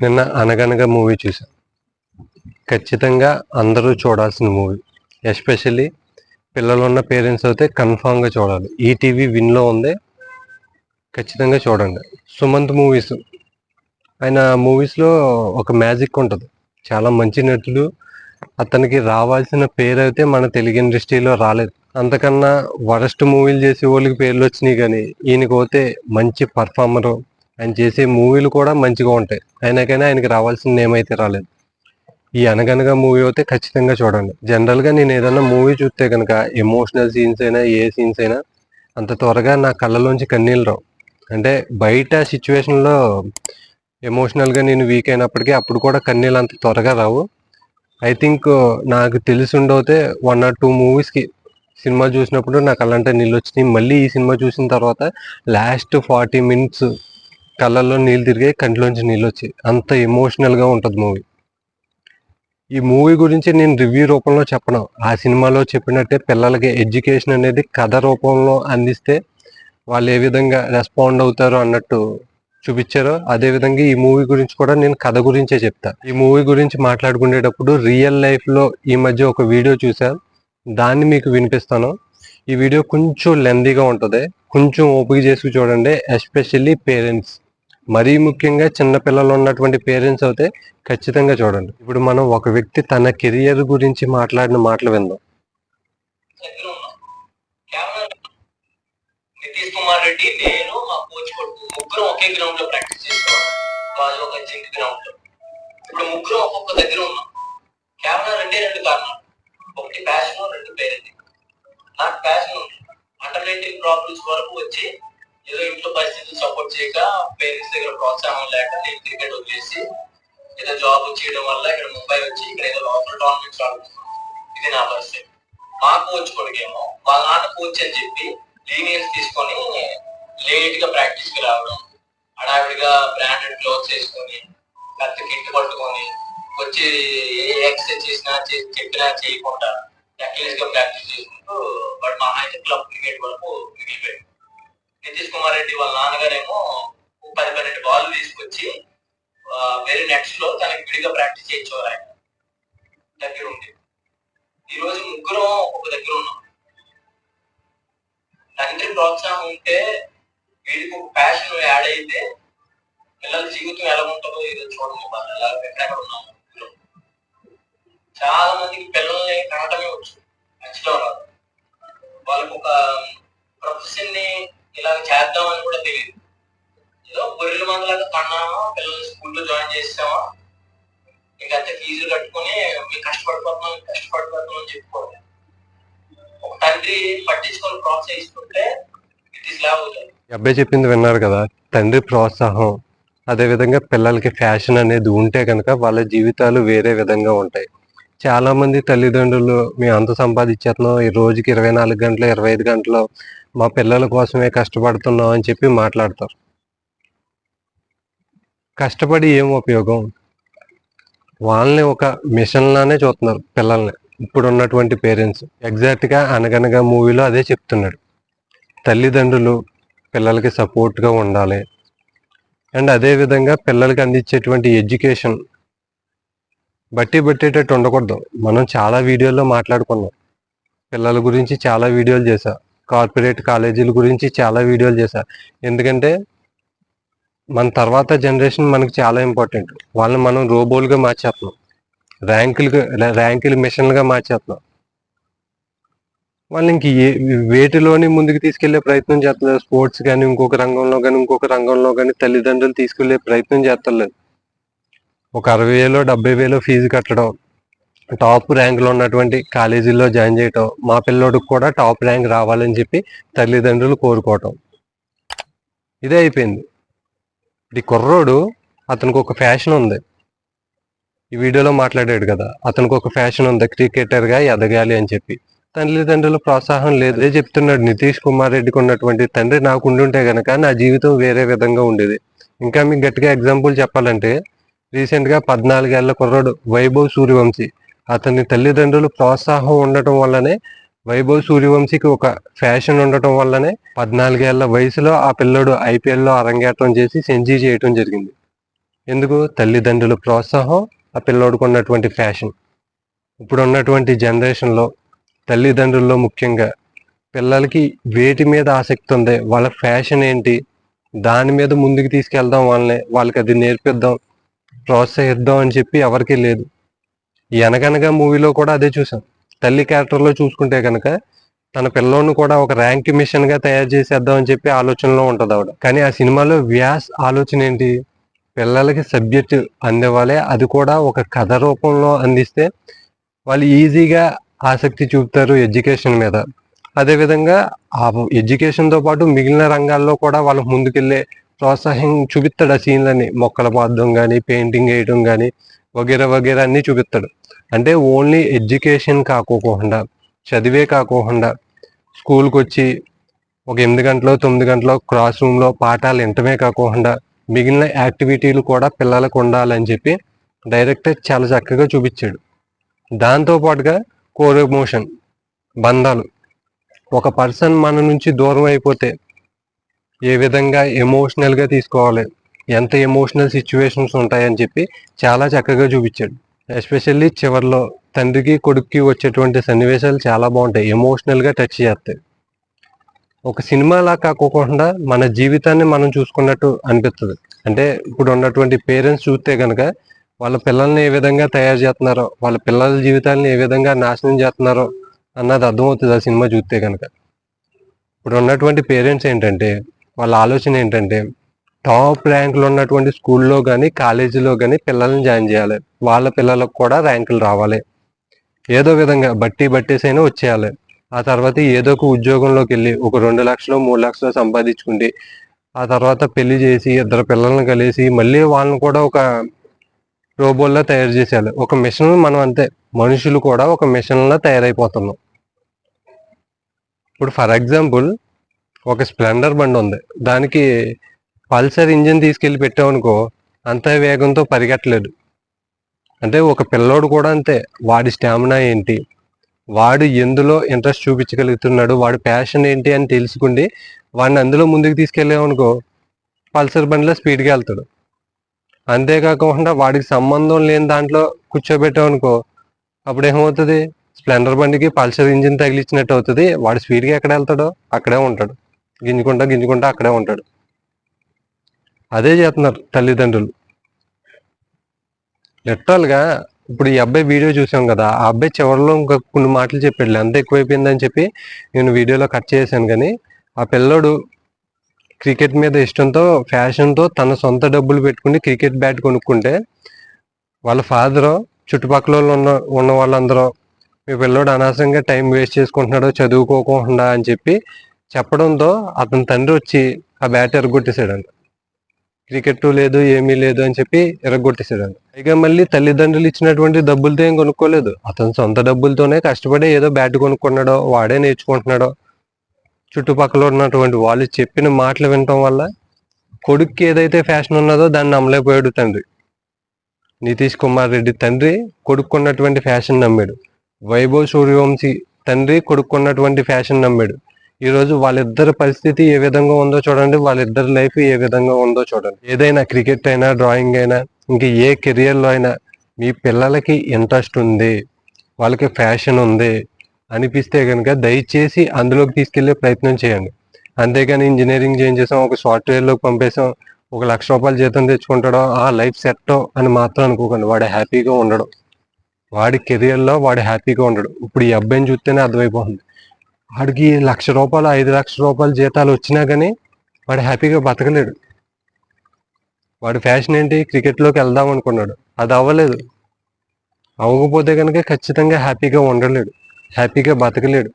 నిన్న అనగనగా మూవీ చూసాం ఖచ్చితంగా అందరూ చూడాల్సిన మూవీ. ఎస్పెషల్లీ పిల్లలు ఉన్న పేరెంట్స్ అయితే కన్ఫామ్గా చూడాలి. ఈటీవీ విన్లో ఉంది ఖచ్చితంగా చూడండి. సుమంత్ మూవీస్. ఆయన మూవీస్లో ఒక మ్యాజిక్ ఉంటుంది. చాలా మంచి నటుడు. అతనికి రావాల్సిన పేరు అయితే మన తెలుగు ఇండస్ట్రీలో రాలేదు. అంతకన్నా వరస్ట్ మూవీలు చేసే వాళ్ళకి పేర్లు వచ్చినాయి కానీ ఈయనకి పోతే మంచి పర్ఫార్మర్ ఆయన చేసే మూవీలు కూడా మంచిగా ఉంటాయి. అయినాకైనా ఆయనకి రావాల్సిన ఏమైతే రాలేదు. ఈ అనగనగా మూవీ అయితే ఖచ్చితంగా చూడండి. జనరల్గా నేను ఏదైనా మూవీ చూస్తే కనుక ఎమోషనల్ సీన్స్ అయినా ఏ సీన్స్ అయినా అంత త్వరగా నా కళ్ళలోంచి కన్నీళ్ళు రావు. అంటే బయట సిచ్యువేషన్లో ఎమోషనల్గా నేను వీక్ అయినప్పటికీ అప్పుడు కూడా కన్నీళ్ళు అంత త్వరగా రావు. ఐ థింక్ నాకు తెలిసి ఉండవుతే వన్ ఆర్ టూ మూవీస్కి సినిమా చూసినప్పుడు నాకు అలాంటి నీళ్ళు వచ్చినాయి. మళ్ళీ ఈ సినిమా చూసిన తర్వాత లాస్ట్ ఫార్టీ మినిట్స్ కళ్ళల్లో నీళ్ళు తిరిగాయి కంటిలోంచి నీళ్ళు వచ్చాయి అంత ఎమోషనల్గా ఉంటుంది మూవీ ఈ మూవీ గురించి నేను రివ్యూ రూపంలో చెప్పను. ఆ సినిమాలో చెప్పినట్టే పిల్లలకి ఎడ్యుకేషన్ అనేది కథ రూపంలో అందిస్తే వాళ్ళు ఏ విధంగా రెస్పాండ్ అవుతారో అన్నట్టు చూపించారో అదే విధంగా ఈ మూవీ గురించి కూడా నేను కథ గురించే చెప్తా. ఈ మూవీ గురించి మాట్లాడుకునేటప్పుడు రియల్ లైఫ్లో ఈ మధ్య ఒక వీడియో చూశాను దాన్ని మీకు వినిపిస్తాను. ఈ వీడియో కొంచెం లెందీగా ఉంటుంది. కొంచెం ఓపిక చేసి చూడండి ఎస్పెషల్లీ పేరెంట్స్ మరీ ముఖ్యంగా చిన్నపిల్లలు ఉన్నటువంటి పేరెంట్స్ అయితే ఖచ్చితంగా చూడండి. ఇప్పుడు మనం ఒక వ్యక్తి తన కెరియర్ గురించి మాట్లాడిన మాటలు విందాం. నితీష్ కుమార్ రెడ్డి నేను మా కోచ్ కొడుకు ముగ్గురం ఒకే గ్రౌండ్లో ప్రాక్టీస్ చేసుకోవాలి గాజు ఒక జింక్ గ్రౌండ్లో ఇప్పుడు ముగ్గురం ఒక్కొక్క దగ్గర ఉన్నాం కేవలం రెండే రెండు కారణాలు ఒకటి ప్యాషన్ రెండు పేరెంటింగ్. నాకు ప్యాషన్ ఉంది అండర్లైటింగ్ ప్రాబ్లమ్స్ వరకు వచ్చి ఏదో ఇంట్లో పరిస్థితులు సపోర్ట్ చేయక పేరెంట్స్ దగ్గర ప్రోత్సాహం లేక నేను క్రికెట్ వదిలేసి ఏదో జాబ్ చేయడం వల్ల ఇక్కడ ముంబై వచ్చి ఇక్కడ ఏదో లోకల్ టోర్నమెంట్స్ ఆడుతున్నాను. ఇది నా పరిస్థితి. మా కోచ్ కొడుకేమో వాళ్ళ నాన్న కోచ్ అని చెప్పి లీనియర్స్ తీసుకొని లేట్గా ప్రాక్టీస్కి రావడం హడావిడిగా బ్రాండెడ్ క్లోత్స్ వేసుకొని కత్తి కిట్ పట్టుకొని వచ్చి ఏ ఎక్సర్సైజ్ చేసినా చెప్పినా చేయకుండా టెక్నిక్స్గా ప్రాక్టీస్ చేసుకుంటూ వాడు మా అయితే క్లబ్ క్రికెట్ వరకు మిగిలిపోయాడు. నితీష్ కుమార్ రెడ్డి వాళ్ళ నాన్నగారేమో పది పన్నెండు బాల్ తీసుకొచ్చి వెరీ నెక్స్ట్ నెట్స్లో తనకి విడిగా ప్రాక్టీస్ చేయించేవారు ఆయన. దగ్గర ఉండి. ఈ రోజు ముగ్గురం ఒక దగ్గర ఉన్నాం. తండ్రి ప్రోత్సాహం ఉంటే వీడికి ఒక ప్యాషన్ యాడ్ అయితే పిల్లల జీవితం ఎలా ఉంటుందో ఇది చూడండి వాళ్ళు ఎలా ఎక్కడ ఉన్నాము చాలా మందికి పిల్లల్ని కనటమే వచ్చు. మంచిగా రాదు వాళ్ళకు ఒక ప్రొఫెషన్ని ఇలా చేద్దామని కూడా తెలియదు. ఏదో గొర్రెల మందలాగా కన్నామా పిల్లల్ని స్కూల్లో జాయిన్ చేసామా అంత ఫీజులు కట్టుకుని మేము కష్టపడిపోతున్నాం కష్టపడిపోతున్నాం అని చెప్పుకోవాలి. ఒక తండ్రి పట్టించుకొని ప్రోత్సహిస్తుంటే ఇట్ ఈస్ లావ్ అవుతుంది అబ్బాయి చెప్పింది విన్నారు కదా తండ్రి ప్రోత్సాహం అదే విధంగా పిల్లలకి ఫ్యాషన్ అనేది ఉంటే కనుక వాళ్ళ జీవితాలు వేరే విధంగా ఉంటాయి. చాలామంది తల్లిదండ్రులు మేము అంత సంపాదించేస్తున్నాం ఈ రోజుకి ఇరవై నాలుగు గంటలు ఇరవై ఐదు గంటలు మా పిల్లల కోసమే కష్టపడుతున్నాం అని చెప్పి మాట్లాడతారు. కష్టపడి ఏం ఉపయోగం? వాళ్ళని ఒక మిషన్లానే చూస్తున్నారు పిల్లల్ని. ఇప్పుడు ఉన్నటువంటి పేరెంట్స్ ఎగ్జాక్ట్గా అనగనగా మూవీలో అదే చెప్తున్నాడు. తల్లిదండ్రులు పిల్లలకి సపోర్ట్గా ఉండాలి. అండ్ అదే విధంగా పిల్లలకి అందించేటువంటి ఎడ్యుకేషన్ బట్టి పెట్టేటట్టు ఉండకూడదు. మనం చాలా వీడియోల్లో మాట్లాడుకున్నాం. పిల్లల గురించి చాలా వీడియోలు చేశా. కార్పొరేట్ కాలేజీల గురించి చాలా వీడియోలు చేశారు. ఎందుకంటే మన తర్వాత జనరేషన్ మనకు చాలా ఇంపార్టెంట్. వాళ్ళని మనం రోబోలుగా మార్చేస్తున్నాం. ర్యాంకులు ర్యాంకులు మిషన్లుగా మార్చేస్తున్నాం. వాళ్ళని ఇంక ఏ వేటిలోని ముందుకు తీసుకెళ్ళే ప్రయత్నం చేస్తలేదు. స్పోర్ట్స్ కానీ ఇంకొక రంగంలో కానీ ఇంకొక రంగంలో కానీ తల్లిదండ్రులు తీసుకెళ్ళే ప్రయత్నం చేస్తలేదు. ఒక అరవై వేలో డెబ్బై వేలో ఫీజు కట్టడం టాప్ ర్యాంకులో ఉన్నటువంటి కాలేజీల్లో జాయిన్ చేయటం మా పిల్లోడికి కూడా టాప్ ర్యాంక్ రావాలని చెప్పి తల్లిదండ్రులు కోరుకోవటం. ఇదే అయిపోయింది. ఈ కుర్రోడు అతనికి ఒక ఫ్యాషన్ ఉంది. ఈ వీడియోలో మాట్లాడాడు కదా అతనికి ఒక ఫ్యాషన్ ఉంది క్రికెటర్గా ఎదగాలి అని చెప్పి. తల్లిదండ్రుల ప్రోత్సాహం లేదు అదే చెప్తున్నాడు నితీష్ కుమార్ రెడ్డికి ఉన్నటువంటి తండ్రి నాకు ఉండుంటే కనుక నా జీవితం వేరే విధంగా ఉండేది. ఇంకా మీకు గట్టిగా ఎగ్జాంపుల్ చెప్పాలంటే రీసెంట్గా పద్నాలుగేళ్ళ కుర్రోడు వైభవ్ సూర్యవంశీ. అతని తల్లిదండ్రులు ప్రోత్సాహం ఉండటం వల్లనే వైభవ్ సూర్యవంశీకి ఒక ఫ్యాషన్ ఉండటం వల్లనే పద్నాలుగేళ్ళ వయసులో ఆ పిల్లోడు ఐపీఎల్లో అరంగేటం అరంగేట్రం చేసి సెంచరీ చేయటం జరిగింది. ఎందుకు? తల్లిదండ్రుల ప్రోత్సాహం ఆ పిల్లోడికి ఉన్నటువంటి ఫ్యాషన్. ఇప్పుడు ఉన్నటువంటి జనరేషన్లో తల్లిదండ్రుల్లో ముఖ్యంగా పిల్లలకి వేటి మీద ఆసక్తి ఉంది వాళ్ళ ఫ్యాషన్ ఏంటి దాని మీద ముందుకు తీసుకెళ్దాం వాళ్ళని వాళ్ళకి అది నేర్పిద్దాం ప్రోత్సహిద్దాం అని చెప్పి ఎవరికీ లేదు. ఎనగనగ మూవీలో కూడా అదే చూసాం. తల్లి క్యారెక్టర్లో చూసుకుంటే కనుక తన పిల్లోని కూడా ఒక ర్యాంక్ మిషన్గా తయారు చేసేద్దాం అని చెప్పి ఆలోచనలో ఉంటుంది ఆవిడ. కానీ ఆ సినిమాలో వ్యాస్ ఆలోచన ఏంటి? పిల్లలకి సబ్జెక్ట్ అందివ్వాలి అది కూడా ఒక కథ రూపంలో అందిస్తే వాళ్ళు ఈజీగా ఆసక్తి చూపుతారు ఎడ్యుకేషన్ మీద. అదేవిధంగా ఆ ఎడ్యుకేషన్తో పాటు మిగిలిన రంగాల్లో కూడా వాళ్ళకి ముందుకెళ్ళే ప్రోత్సాహం చూపిస్తాడు ఆ సీన్లని మొక్కలు పాదడం కానీ పెయింటింగ్ వేయడం కానీ వగేరా వగేరా అన్ని చూపిస్తాడు. అంటే ఓన్లీ ఎడ్యుకేషన్ కాకోకుండా చదివే కాకోకుండా స్కూల్కి వచ్చి ఒక ఎనిమిది గంటలో తొమ్మిది గంటలో క్లాస్ రూమ్లో పాఠాలు వింటమే కాకుండా మిగిలిన యాక్టివిటీలు కూడా పిల్లలకు ఉండాలని చెప్పి డైరెక్టర్ చాలా చక్కగా చూపించాడు. దాంతో పాటుగా కోర్ ఎమోషన్ బంధాలు. ఒక పర్సన్ మన నుంచి దూరం అయిపోతే ఏ విధంగా ఎమోషనల్గా తీసుకోవాలి? ఎంత ఎమోషనల్ సిచ్యువేషన్స్ ఉంటాయని చెప్పి చాలా చక్కగా చూపించాడు. ఎస్పెషల్లీ చివరిలో తండ్రికి కొడుక్కి వచ్చేటువంటి సన్నివేశాలు చాలా బాగుంటాయి. ఎమోషనల్గా టచ్ చేస్తాయి. ఒక సినిమాలా కాకోకుండా మన జీవితాన్ని మనం చూసుకున్నట్టు అనిపిస్తుంది. అంటే ఇప్పుడు ఉన్నటువంటి పేరెంట్స్ చూస్తే కనుక వాళ్ళ పిల్లల్ని ఏ విధంగా తయారు చేస్తున్నారో వాళ్ళ పిల్లల జీవితాలను ఏ విధంగా నాశనం చేస్తున్నారో అన్నది అర్థమవుతుంది ఆ సినిమా చూస్తే కనుక ఇప్పుడు ఉన్నటువంటి పేరెంట్స్ ఏంటంటే వాళ్ళ ఆలోచన ఏంటంటే టాప్ ర్యాంకులు ఉన్నటువంటి స్కూల్లో కానీ కాలేజీలో కానీ పిల్లల్ని జాయిన్ చేయాలి. వాళ్ళ పిల్లలకు కూడా ర్యాంకులు రావాలి. ఏదో విధంగా బట్టి బట్టేసైనా వచ్చేయాలి. ఆ తర్వాత ఏదో ఒక ఉద్యోగంలోకి వెళ్ళి ఒక రెండు లక్షలు మూడు లక్షలు సంపాదించుకుంటే ఆ తర్వాత పెళ్ళి చేసి ఇద్దరు పిల్లల్ని కలిసి మళ్ళీ వాళ్ళని కూడా ఒక రోబోల్లో తయారు చేసేయాలి. ఒక మిషన్ మనం అంతే. మనుషులు కూడా ఒక మిషన్లా తయారైపోతున్నాం. ఇప్పుడు ఫర్ ఎగ్జాంపుల్ ఒక స్ప్లెండర్ బండి ఉంది. దానికి పల్సర్ ఇంజిన్ తీసుకెళ్ళి పెట్టామనుకో అంత వేగంతో పరిగెట్టలేదు అంటే ఒక పిల్లోడు కూడా అంతే. వాడి స్టామినా ఏంటి? వాడు ఎందులో ఇంట్రెస్ట్ చూపించగలుగుతున్నాడు? వాడి ప్యాషన్ ఏంటి అని తెలుసుకుండి వాడిని అందులో ముందుకు తీసుకెళ్ళామనుకో పల్సర్ బండిలో స్పీడ్గా వెళ్తాడు. అంతేకాకుండా వాడికి సంబంధం లేని దాంట్లో కూర్చోబెట్టామనుకో అప్పుడు ఏమవుతుంది స్ప్లెండర్ బండికి పల్సర్ ఇంజిన్ తగిలించినట్టు అవుతుంది. వాడు స్పీడ్గా ఎక్కడ వెళ్తాడో అక్కడే ఉంటాడు. గింజుకుంటా గింజుకుంటా అక్కడే ఉంటాడు. అదే చేస్తున్నారు తల్లిదండ్రులు. లిటరల్గా ఇప్పుడు ఈ అబ్బాయి వీడియో చూసాం కదా ఆ అబ్బాయి చివరిలో ఇంకా కొన్ని మాటలు చెప్పాడు ఎంత ఎక్కువైపోయిందని చెప్పి నేను వీడియోలో కట్ చేశాను కానీ ఆ పిల్లోడు క్రికెట్ మీద ఇష్టంతో ఫ్యాషన్తో తన సొంత డబ్బులు పెట్టుకుని క్రికెట్ బ్యాట్ కొనుక్కుంటే వాళ్ళ ఫాదరు చుట్టుపక్కల వాళ్ళు ఉన్న ఉన్న వాళ్ళందరూ మీ పిల్లోడు అనవసరంగా టైం వేస్ట్ చేసుకుంటున్నాడు చదువుకోకుండా అని చెప్పి చెప్పడంతో అతని తండ్రి వచ్చి ఆ బ్యాట్ ఎరగొట్టేశాడంట. క్రికెట్ లేదు ఏమీ లేదు అని చెప్పి ఎరగొట్టేశాడు పైగా మళ్ళీ తల్లిదండ్రులు ఇచ్చినటువంటి డబ్బులతో ఏం కొనుక్కోలేదు. అతను సొంత డబ్బులతోనే కష్టపడి ఏదో బ్యాట్ కొనుక్కున్నాడో వాడే నేర్చుకుంటున్నాడో చుట్టుపక్కల ఉన్నటువంటి వాళ్ళు చెప్పిన మాటలు వినటం వల్ల కొడుక్కి ఏదైతే ఫ్యాషన్ ఉన్నదో దాన్ని నమ్మలేకపోయాడు తండ్రి. నితీష్ కుమార్ రెడ్డి తండ్రి కొడుకున్నటువంటి ఫ్యాషన్ నమ్మాడు. వైభవ్ సూర్యవంశీ తండ్రి కొడుకున్నటువంటి ఫ్యాషన్ నమ్మాడు. ఈరోజు వాళ్ళిద్దరి పరిస్థితి ఏ విధంగా ఉందో చూడండి. వాళ్ళిద్దరి లైఫ్ ఏ విధంగా ఉందో చూడండి. ఏదైనా క్రికెట్ అయినా డ్రాయింగ్ అయినా ఇంకా ఏ కెరియర్లో అయినా మీ పిల్లలకి ఇంట్రెస్ట్ ఉంది వాళ్ళకి ఫ్యాషన్ ఉంది అనిపిస్తే కనుక దయచేసి అందులోకి తీసుకెళ్ళే ప్రయత్నం చేయండి. అంతేగాని ఇంజనీరింగ్ చేంజ్ చేసాం ఒక సాఫ్ట్వేర్లోకి పంపేసాం ఒక లక్ష రూపాయలు జీతం తెచ్చుకుంటాడో ఆ లైఫ్ సెట్ అని మాత్రం అనుకోకండి. వాడు హ్యాపీగా ఉండడు. వాడి కెరియర్లో వాడు హ్యాపీగా ఉండడు. ఇప్పుడు ఈ అబ్బాయిని చూస్తేనే అర్థమైపోతుంది. వాడికి లక్ష రూపాయలు ఐదు లక్షల రూపాయల జీతాలు వచ్చినా కానీ వాడు హ్యాపీగా బతకలేడు. వాడు ఫ్యాషన్ ఏంటి? క్రికెట్లోకి వెళ్దాం అనుకున్నాడు. అది అవ్వలేదు. అవ్వకపోతే కనుక ఖచ్చితంగా హ్యాపీగా ఉండలేడు. హ్యాపీగా బతకలేడు.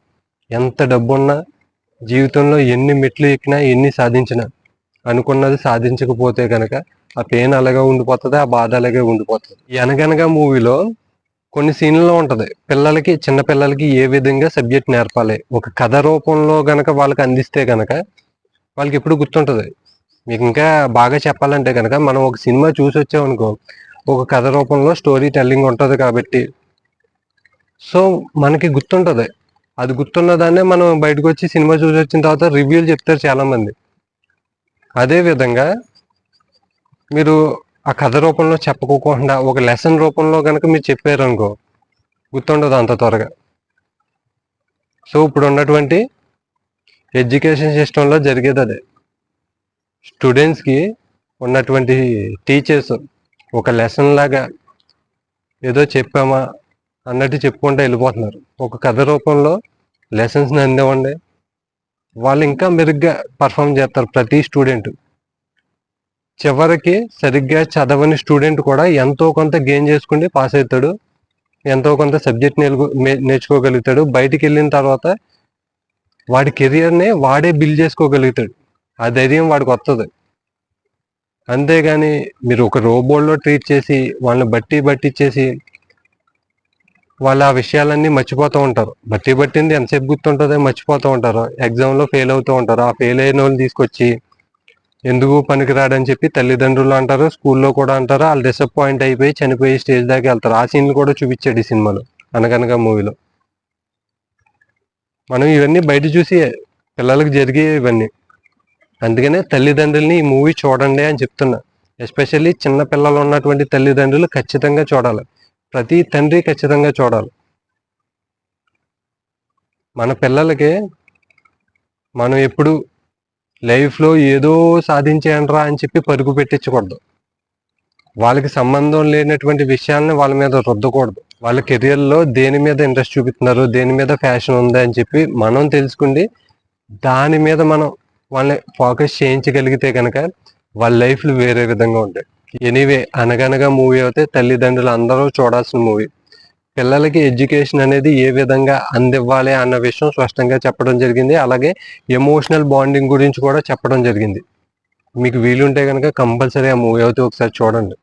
ఎంత డబ్బు ఉన్నా జీవితంలో ఎన్ని మెట్లు ఎక్కినా ఎన్ని సాధించినా అనుకున్నది సాధించకపోతే కనుక ఆ పెయిన్ అలాగే ఉండిపోతుంది ఆ బాధ అలాగే ఉండిపోతుంది. ఈ మూవీలో కొన్ని సీన్లలో ఉంటుంది. పిల్లలకి చిన్న పిల్లలకి ఏ విధంగా సబ్జెక్ట్ నేర్పాలి? ఒక కథ రూపంలో గనక వాళ్ళకి అందిస్తే గనక వాళ్ళకి ఎప్పుడు గుర్తుంటుంది. మీకు ఇంకా బాగా చెప్పాలంటే కనుక మనం ఒక సినిమా చూసి వచ్చామనుకో ఒక కథ రూపంలో స్టోరీ టెల్లింగ్ ఉంటుంది కాబట్టి. సో మనకి గుర్తుంటుంది. అది గుర్తున్న దాన్నే మనం బయటకు వచ్చి సినిమా చూసి వచ్చిన తర్వాత రివ్యూలు చెప్తారు చాలామంది. అదేవిధంగా అదే విధంగా మీరు ఆ కథ రూపంలో చెప్పుకోకుండా ఒక లెసన్ రూపంలో కనుక మీరు చెప్పారనుకో గుర్తుండదు అంత త్వరగా. సో ఇప్పుడు ఉన్నటువంటి ఎడ్యుకేషన్ సిస్టంలో జరిగేది అదే. స్టూడెంట్స్కి ఉన్నటువంటి టీచర్స్ ఒక లెసన్ లాగా ఏదో చెప్పామా అన్నట్టు చెప్పుకుంటూ వెళ్ళిపోతున్నారు. ఒక కథ రూపంలో లెసన్స్ని అందివ్వండి. వాళ్ళు ఇంకా మెరుగ్గా పర్ఫామ్ చేస్తారు ప్రతి స్టూడెంట్ చివరికి సరిగ్గా చదవని స్టూడెంట్ కూడా ఎంతో కొంత గెయిన్ చేసుకుంటే పాస్ అవుతాడు ఎంతో కొంత సబ్జెక్ట్ నేర్చుకోగలుగుతాడు. బయటికి వెళ్ళిన తర్వాత వాడి కెరియర్ని వాడే బిల్డ్ చేసుకోగలుగుతాడు. ఆ ధైర్యం వాడికి వస్తుంది అంతేగాని మీరు ఒక రోబోట్లో ట్రీట్ చేసి వాళ్ళని బట్టి బట్టిచ్చేసి వాళ్ళు ఆ విషయాలన్నీ మర్చిపోతూ ఉంటారు. బట్టి పట్టింది ఎంతసేపు గుర్తుంటుందో మర్చిపోతూ ఉంటారు. ఎగ్జామ్లో ఫెయిల్ అవుతూ ఉంటారు. ఆ ఫెయిల్ అయిన వాళ్ళు తీసుకొచ్చి ఎందుకు పనికిరాడని చెప్పి తల్లిదండ్రులు అంటారు స్కూల్లో కూడా అంటారు వాళ్ళు డిసప్పాయింట్ అయిపోయి చనిపోయి స్టేజ్ దాకా వెళ్తారు. ఆ సీన్లు కూడా చూపించాడు ఈ సినిమాలో అనగనగా మూవీలో. మనం ఇవన్నీ బయట చూసి పిల్లలకు జరిగే ఇవన్నీ. అందుకనే తల్లిదండ్రుల్ని ఈ మూవీ చూడండి అని చెప్తున్నా. ఎస్పెషల్లీ చిన్న పిల్లలు ఉన్నటువంటి తల్లిదండ్రులు ఖచ్చితంగా చూడాలి. ప్రతి తండ్రి ఖచ్చితంగా చూడాలి. మన పిల్లలకి మనం ఎప్పుడు లైఫ్లో ఏదో సాధించేయండిరా అని చెప్పి పరుగు పెట్టించకూడదు. వాళ్ళకి సంబంధం లేనటువంటి విషయాలని వాళ్ళ మీద రుద్దకూడదు. వాళ్ళ కెరియర్లో దేని మీద ఇంట్రెస్ట్ చూపిస్తున్నారు దేని మీద ఫ్యాషన్ ఉంది అని చెప్పి మనం తెలుసుకుండి దాని మీద మనం వాళ్ళని ఫోకస్ చేయించగలిగితే కనుక వాళ్ళ లైఫ్లు వేరే విధంగా ఉంటాయి. ఎనీవే అనగనగా మూవీ అయితే తల్లిదండ్రులు అందరూ చూడాల్సిన మూవీ పిల్లలకి ఎడ్యుకేషన్ అనేది ఏ విధంగా అందివ్వాలి అన్న విషయం స్పష్టంగా చెప్పడం జరిగింది. అలాగే ఎమోషనల్ బాండింగ్ గురించి కూడా చెప్పడం జరిగింది. మీకు వీలుంటే కనుక కంపల్సరీ ఆ మూవీ అయితే ఒకసారి చూడండి.